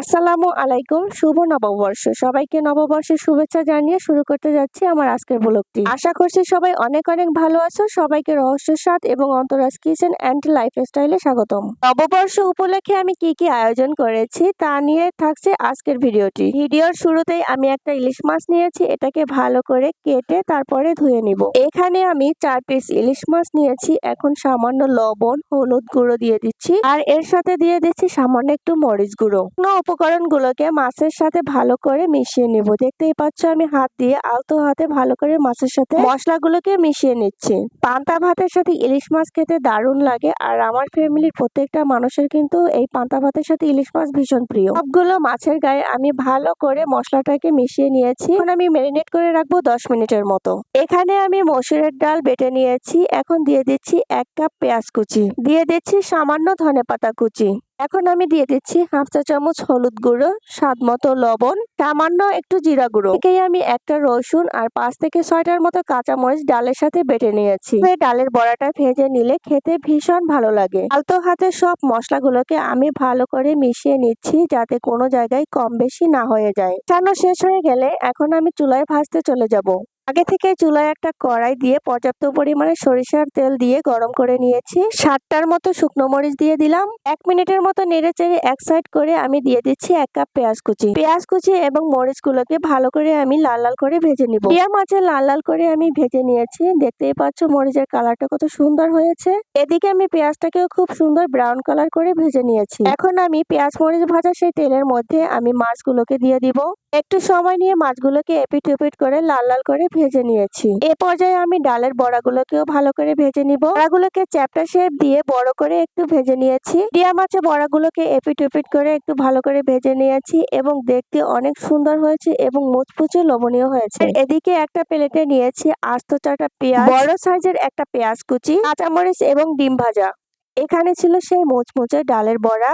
আসসালামু আলাইকুম, শুভ নববর্ষ। সবাইকে নববর্ষের শুভেচ্ছা জানিয়ে শুরু করতে যাচ্ছি আমার আজকের ব্লগটি। আশা করছি সবাই অনেক অনেক ভালো আছো। সবাইকে রহস্য স্বাদ এবং অন্তরাজ কিচেন অ্যান্ড লাইফস্টাইলে স্বাগতম। নববর্ষ উপলক্ষে আমি কি কি আয়োজন করেছি তা নিয়ে থাকছে আজকের ভিডিওটি। ভিডিওর শুরুতেই আমি একটা ইলিশ মাছ নিয়েছি, এটাকে ভালো করে কেটে তারপরে ধুয়ে নিব। এখানে আমি চার পিস ইলিশ মাছ নিয়েছি, এখন সামান্য লবণ, হলুদ গুঁড়ো দিয়ে দিচ্ছি, আর এর সাথে দিয়ে দিচ্ছি সামান্য একটু মরিচ গুঁড়ো। উপকরণগুলোকে মাছের সাথে ভালো করে মিশিয়ে নিব। দেখতেই পাচ্ছ আমি হাত দিয়ে আলতো হাতে ভালো করে মাছের সাথে মশলাগুলোকে মিশিয়ে নিচ্ছি। পান্তা ভাতের সাথে ইলিশ মাছ খেতে দারুণ লাগে আর আমার ফ্যামিলির প্রত্যেকটা মানুষের কিন্তু এই পান্তা ভাতের সাথে ইলিশ মাছ ভীষণ প্রিয়। সবগুলো মাছের গায়ে আমি ভালো করে মশলাটাকে মিশিয়ে নিয়েছি। এখন আমি ম্যারিনেট করে রাখব দশ মিনিটের মতো। এখানে আমি মসুরের ডাল বেটে নিয়েছি। এখন দিয়ে দিচ্ছি এক কাপ পেঁয়াজ কুচি। দিয়ে দিচ্ছি সামান্য ধনেপাতা কুচি। এখন আমি দিয়ে দিচ্ছি হাফ চা চামচ হলুদ গুঁড়ো, স্বাদ মতো লবণ, সামান্য একটু জিরা গুঁড়ো। একেই আমি একটা রসুন আর পাঁচ থেকে ছয়টার মতো কাঁচামরিচ ডালের সাথে বেটে নিয়েছি। ডালের বড়াটা ভেজে নিলে খেতে ভীষণ ভালো লাগে। আলতো হাতে সব মশলাগুলোকে আমি ভালো করে মিশিয়ে নিচ্ছি যাতে কোনো জায়গায় কম বেশি না হয়ে যায়। চানো শেষ হয়ে গেলে এখন আমি চুলায় ভাজতে চলে যাব। আগে থেকে চুলায় একটা কড়াই দিয়ে পর্যাপ্ত পরিমাণে সরিষার তেল দিয়ে গরম করে নিয়েছি। সাতটার মতো শুকনো মরিচ দিয়ে দিলাম। এক মিনিটের মতো নেড়ে চেড়ে এক সাইড করে আমি দিয়ে দিচ্ছি এক কাপ পেঁয়াজ কুচি। পেঁয়াজ কুচি এবং মরিচ গুলোকে ভালো করে আমি লাল লাল করে ভেজে নিব। পেঁয়া মাছে লাল লাল করে আমি ভেজে নিয়েছি। দেখতেই পাচ্ছ মরিচের কালারটা কত সুন্দর হয়েছে। এদিকে আমি পেঁয়াজটাকেও খুব সুন্দর ব্রাউন কালার করে ভেজে নিয়েছি। এখন আমি পেঁয়াজ মরিচ ভাজা সেই তেলের মধ্যে আমি মাছগুলোকে দিয়ে দিব। একটু সময় নিয়ে মাছগুলোকে এপিট উপিট করে লাল লাল করে ভেজে নিয়েছি। এ পর্যায়ে আমি ডালের বড়াগুলোকেও ভালো করে ভেজে নিব। বড়াগুলোকে চ্যাপটা শেপ দিয়ে বড় করে একটু ভেজে নিয়েছি। টিয়া মাছের বড়াগুলোকে এপিট উপিট করে একটু ভালো করে ভেজে নিয়েছি এবং দেখতে অনেক সুন্দর হয়েছে এবং মুচমুচে লবণীয় হয়েছে। এদিকে একটা প্লেটে নিয়েছি আস্ত চাটা পেঁয়াজ, বড় সাইজের একটা পেঁয়াজ কুচি, কাঁচামরিচ এবং ডিম ভাজা। এখানে ছিল সেই মুচমুচে ডালের বড়া।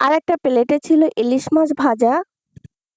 আর একটা প্লেটে ছিল ইলিশ মাছ ভাজা।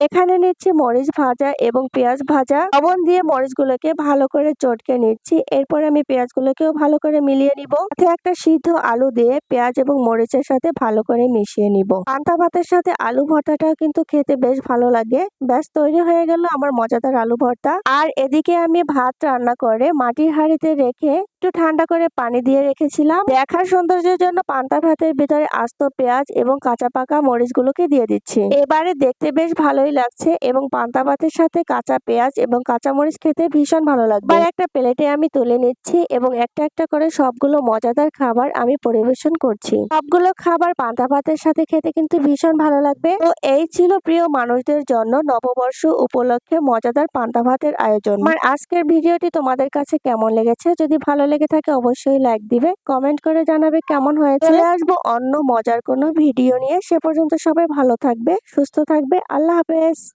এখানে নিচ্ছি মরিচ ভাজা এবং পেঁয়াজ ভাজা। লবণ দিয়ে মরিচগুলোকে ভালো করে চটকে নিচ্ছি। এরপর আমি পেঁয়াজগুলোকেও ভালো করে মিলিয়ে নিব। সাথে একটা সিদ্ধ আলু দিয়ে পেঁয়াজ এবং মরিচের সাথে ভালো করে মিশিয়ে নিব। পান্তা ভাতের সাথে আলু ভর্তাটাও কিন্তু খেতে বেশ ভালো লাগে। ব্যাস, তৈরি হয়ে গেল আমার মজাদার আলু ভর্তা। আর এদিকে আমি ভাত রান্না করে মাটির হাঁড়িতে রেখে একটু ঠান্ডা করে পানি দিয়ে রেখেছিলাম। দেখার সৌন্দর্যের জন্য পান্তা ভাতের ভিতরে আস্ত পেঁয়াজ এবং কাঁচা পাকা মরিচগুলোকে দিয়ে দিচ্ছি। এবারে দেখতে বেশ ভালোই লাগছে এবং পান্তা ভাতের সাথে কাঁচা পেঁয়াজ এবং কাঁচা মরিচ খেতে ভীষণ ভালো লাগবে। আর একটা প্লেটে আমি তুলে নিচ্ছি এবং একটা একটা করে সবগুলো মজাদার খাবার আমি পরিবেশন করছি। সবগুলো খাবার পান্তা ভাতের সাথে খেতে কিন্তু ভীষণ ভালো লাগবে। তো এই ছিল প্রিয় মানুষদের জন্য নববর্ষ উপলক্ষে মজাদার পান্তা ভাতের আয়োজন। আমার আজকের ভিডিওটি তোমাদের কাছে কেমন লেগেছে? যদি ভালো লেগে থাকে অবশ্যই লাইক দিবে কমেন্ট করে জানাবে কেমন হয়েছে। চলে আসব অন্য মজার কোনো ভিডিও নিয়ে। সে পর্যন্ত সবাই ভালো থাকবে, সুস্থ থাকবে। আল্লাহ হাফেজ। purpose